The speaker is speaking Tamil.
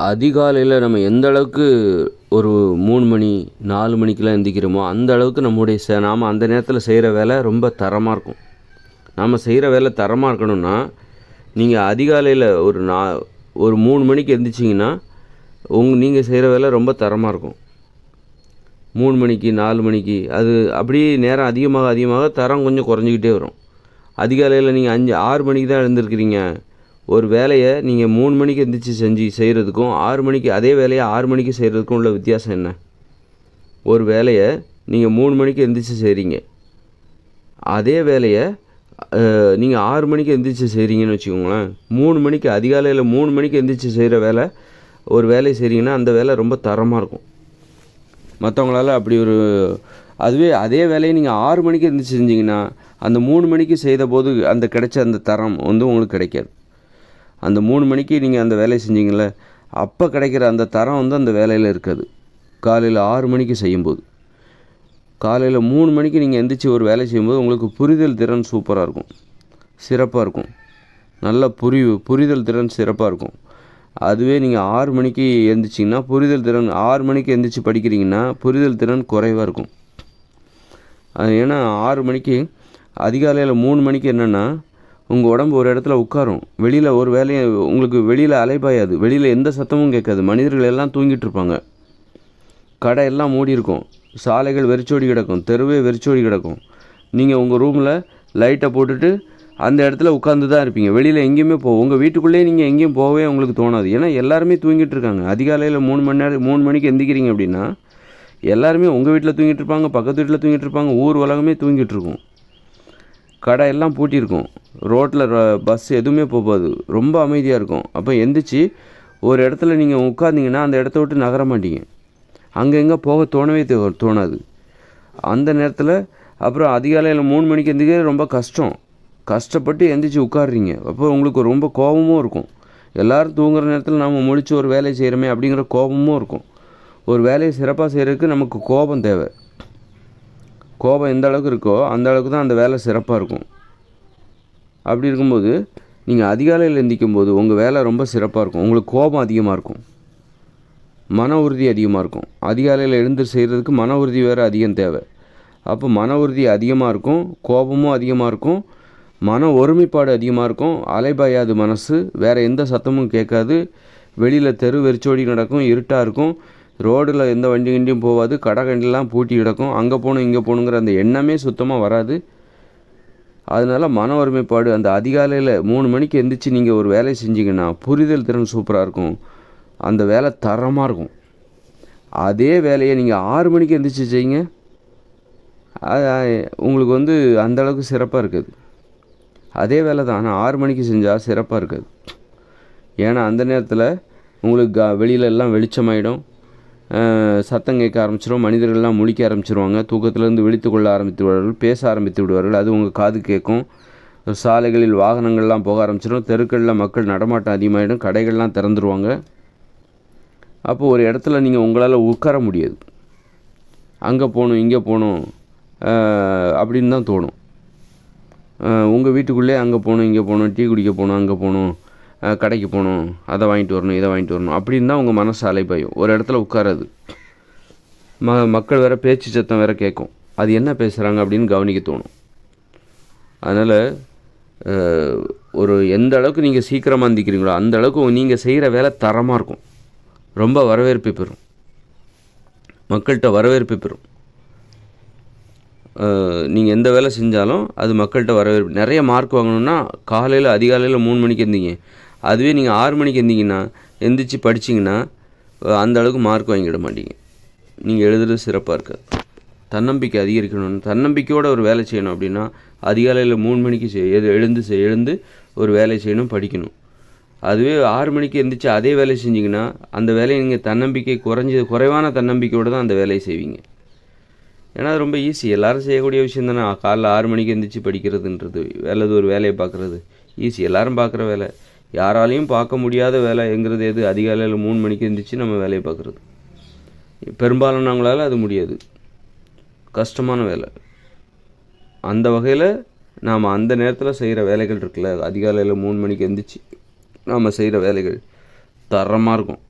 அதிகாலையில் நம்ம எந்த அளவுக்கு ஒரு மூணு மணி நாலு மணிக்கெலாம் எந்திக்கிறோமோ அந்த அளவுக்கு நம்முடைய ச நாம் அந்த நேரத்தில் செய்கிற வேலை ரொம்ப தரமாக இருக்கும். நாம் செய்கிற வேலை தரமாக இருக்கணும்னா நீங்கள் அதிகாலையில் ஒரு நா ஒரு மூணு மணிக்கு எந்திரிச்சிங்கன்னா உங் நீங்கள் செய்கிற வேலை ரொம்ப தரமாக இருக்கும். மூணு மணிக்கு நாலு மணிக்கு அது அப்படியே நேரம் அதிகமாக அதிகமாக தரம் கொஞ்சம் குறைஞ்சிக்கிட்டே வரும். அதிகாலையில் நீங்கள் அஞ்சு ஆறு மணிக்கு தான் எழுந்திருக்கிறீங்க. ஒரு வேலையை நீங்கள் மூணு மணிக்கு எந்திரிச்சு செஞ்சு செய்கிறதுக்கும் ஆறு மணிக்கு அதே வேலையை ஆறு மணிக்கு செய்கிறதுக்கும் உள்ள வித்தியாசம் என்ன? ஒரு வேலையை நீங்கள் மூணு மணிக்கு எந்திரிச்சு செய்கிறீங்க அதே வேலையை நீங்கள் ஆறு மணிக்கு எந்திரிச்சு செய்கிறீங்கன்னு வச்சுக்கோங்களேன். மூணு மணிக்கு அதிகாலையில் மூணு மணிக்கு எந்திரிச்சு செய்கிற வேலை ஒரு வேலையை செய்கிறீங்கன்னா அந்த வேலை ரொம்ப தரமாக இருக்கும். மற்றவங்களால அப்படி ஒரு அதுவே அதே வேலையை நீங்கள் ஆறு மணிக்கு எந்திரிச்சு செஞ்சீங்கன்னா அந்த மூணு மணிக்கு செய்த போது அந்த கிடைச்ச அந்த தரம் வந்து உங்களுக்கு கிடைக்காது. அந்த மூணு மணிக்கு நீங்கள் அந்த வேலையை செஞ்சீங்கள்ல அப்போ கிடைக்கிற அந்த தரம் வந்து அந்த வேலையில் இருக்காது. காலையில் ஆறு மணிக்கு செய்யும்போது. காலையில் மூணு மணிக்கு நீங்கள் எந்திரிச்சு ஒரு வேலை செய்யும்போது உங்களுக்கு புரிதல் திறன் சூப்பராக இருக்கும். சிறப்பாக இருக்கும். நல்ல புரிவு புரிதல் திறன் சிறப்பாக இருக்கும். அதுவே நீங்கள் ஆறு மணிக்கு எழுந்திரிச்சிங்கன்னா புரிதல் திறன் ஆறு மணிக்கு எந்திரிச்சு படிக்கிறீங்கன்னா புரிதல் திறன் குறைவாக இருக்கும். அது ஏன்னா ஆறு மணிக்கு அதிகாலையில் மூணு மணிக்கு என்னென்னா உங்கள் உடம்பு ஒரு இடத்துல உட்காரும். வெளியில் ஒரு வேலையை உங்களுக்கு வெளியில் அலைபாயாது. வெளியில் எந்த சத்தமும் கேட்காது. மனிதர்கள் எல்லாம் தூங்கிட்டு இருப்பாங்க. கடை எல்லாம் மூடி இருக்கும். சாலைகள் வெறிச்சோடி கிடக்கும். தெருவே வெறிச்சோடி கிடக்கும். நீங்கள் உங்கள் ரூமில் லைட்டை போட்டுட்டு அந்த இடத்துல உட்காந்து தான் இருப்பீங்க. வெளியில் எங்கேயுமே போ உங்கள் வீட்டுக்குள்ளேயே நீங்கள் எங்கேயும் போகவே உங்களுக்கு தோணாது. ஏன்னா எல்லாருமே தூங்கிட்டு இருக்காங்க. அதிகாலையில் மூணு மணி நேரம் மூணு மணிக்கு எந்திக்கிறீங்க அப்படின்னா எல்லாருமே உங்கள் வீட்டில் தூங்கிட்டு இருப்பாங்க பக்கத்து வீட்டில் தூங்கிட்டு இருப்பாங்க ஊர் உலகமே தூங்கிட்டு இருக்கும். கடை எல்லாம் பூட்டியிருக்கும் ரோட்டில் பஸ் எதுவுமே போகாது. ரொம்ப அமைதியாக இருக்கும். அப்போ எந்திரிச்சு ஒரு இடத்துல நீங்கள் உட்காந்திங்கன்னா அந்த இடத்த விட்டு நகர மாட்டீங்க. அங்கங்கே போக தோணவே தோணாது. அந்த நேரத்தில் அப்புறம் அதிகாலையில் மூணு மணிக்கு எந்திரிக்கிறது ரொம்ப கஷ்டம். கஷ்டப்பட்டு எந்திரிச்சு உட்காடுறீங்க அப்போ உங்களுக்கு ரொம்ப கோபமும் இருக்கும். எல்லாரும் தூங்குற நேரத்தில் நம்ம முழிச்சு ஒரு வேலையை செய்கிறோமே அப்படிங்கிற கோபமும் இருக்கும். ஒரு வேலையை சிறப்பாக செய்கிறதுக்கு நமக்கு கோபம் தேவை. கோபம் எந்த அளவுக்கு இருக்கோ அந்த அளவுக்கு தான் அந்த வேலை சிறப்பாக இருக்கும். அப்படி இருக்கும்போது நீங்கள் அதிகாலையில் எந்திக்கும் போது உங்கள் வேலை ரொம்ப சிறப்பாக இருக்கும். உங்களுக்கு கோபம் அதிகமாக இருக்கும். மன உறுதி அதிகமாக இருக்கும். அதிகாலையில் எழுந்து செய்கிறதுக்கு மன உறுதி வேறு அதிகம் தேவை. அப்போ மன உறுதி அதிகமாக இருக்கும் கோபமும் அதிகமாக இருக்கும் மன ஒருமைப்பாடு அதிகமாக இருக்கும் அலைபாயாது மனசு வேறு எந்த சத்தமும் கேட்காது வெளியில் தெரு வெறிச்சோடி நடக்கும் இருட்டாக இருக்கும் ரோடில் எந்த வண்டி கிண்டியும் போகாது கடை கண்டிலாம் பூட்டி கிடக்கும். அங்கே போகணும் இங்கே போகணுங்கிற அந்த எண்ணமே சுத்தமாக வராது. அதனால மன ஒருமைப்பாடு அந்த அதிகாலையில் மூணு மணிக்கு எந்திரிச்சு நீங்கள் ஒரு வேலையை செஞ்சீங்கன்னா புரிதல் திறன் சூப்பராக இருக்கும். அந்த வேலை தரமாக இருக்கும். அதே வேலையை நீங்கள் ஆறு மணிக்கு எந்திரிச்சு செய்யுங்க. அது உங்களுக்கு வந்து அந்த அளவுக்கு சிறப்பாக இருக்குது. அதே வேலை தான். ஆனால் ஆறு மணிக்கு செஞ்சால் சிறப்பாக இருக்குது. ஏன்னா அந்த நேரத்தில் உங்களுக்கு க வெளியில எல்லாம் வெளிச்சமாயிடும். சத்தம் கேட்க ஆரம்பிச்சிடும் மனிதர்கள்லாம் முழிக்க ஆரம்பிச்சிருவாங்க. தூக்கத்திலேருந்து விழித்து கொள்ள ஆரம்பித்து விடுவார்கள் பேச ஆரம்பித்து விடுவார்கள் அது உங்கள் காது கேட்கும். சாலைகளில் வாகனங்கள்லாம் போக ஆரம்பிச்சிடும் தெருக்களில் மக்கள் நடமாட்டம் அதிகமாகிடும் கடைகள்லாம் திறந்துருவாங்க. அப்போ ஒரு இடத்துல நீங்கள் உங்களால் உட்கார முடியாது. அங்கே போகணும் இங்கே போகணும் அப்படின்னு தான் தோணும். உங்கள் வீட்டுக்குள்ளே அங்கே போகணும் இங்கே போகணும் டீ குடிக்க போகணும் அங்கே போகணும் கடைக்கு போகணும் அதை வாங்கிட்டு வரணும் இதை வாங்கிட்டு வரணும் அப்படின்னு தான் உங்கள் மனசு அலைப்பாயும் ஒரு இடத்துல உட்காராது. ம மக்கள் வேறு பேச்சு சத்தம் வேறு கேட்கும். அது என்ன பேசுகிறாங்க அப்படின்னு கவனிக்க தோணும். அதனால் ஒரு எந்த அளவுக்கு நீங்கள் சீக்கிரமாக எந்திக்கிறீங்களோ அந்த அளவுக்கு நீங்கள் செய்கிற வேலை தரமாக இருக்கும். ரொம்ப வரவேற்பு பெறும். மக்கள்கிட்ட வரவேற்பு பெறும். நீங்கள் எந்த வேலை செஞ்சாலும் அது மக்கள்கிட்ட வரவேற்பு. நிறைய மார்க் வாங்கணும்னா காலையில் அதிகாலையில் மூணு மணிக்கு இருந்தீங்க அதுவே நீங்கள் ஆறு மணிக்கு எந்திங்கன்னா எந்திரிச்சு படிச்சிங்கன்னா அந்த அளவுக்கு மார்க் வாங்கிட மாட்டீங்க. நீங்கள் எழுதுறது சிறப்பாக இருக்காது தன்னம்பிக்கை அதிகரிக்கணும் தன்னம்பிக்கையோட ஒரு வேலை செய்யணும் அப்படின்னா அதிகாலையில் மூணு மணிக்கு செய் எது எழுந்து செய் எழுந்து ஒரு வேலை செய்யணும் படிக்கணும். அதுவே ஆறு மணிக்கு எந்திரிச்சு அதே வேலையை செஞ்சிங்கன்னா அந்த வேலையை நீங்கள் தன்னம்பிக்கை குறைஞ்ச குறைவான தன்னம்பிக்கையோடு தான் அந்த வேலையை செய்வீங்க. ஏன்னா அது ரொம்ப ஈஸி எல்லோரும் செய்யக்கூடிய விஷயம் தானே. காலைல ஆறு மணிக்கு எந்திரிச்சு படிக்கிறதுன்றது வேலை ஒரு வேலையை பார்க்குறது ஈஸி எல்லாரும் பார்க்குற வேலை. யாராலையும் பார்க்க முடியாத வேலைங்கிறது எது? அதிகாலையில் மூணு மணிக்கு இருந்துச்சு நம்ம வேலையை பார்க்குறது. பெரும்பாலானவங்களால் அது முடியாது. கஷ்டமான வேலை. அந்த வகையில் நாம் அந்த நேரத்தில் செய்கிற வேலைகள் இருக்குல்ல அதிகாலையில் மூணு மணிக்கு எந்திரிச்சு நாம் செய்கிற வேலைகள் தரமாக இருக்கும்.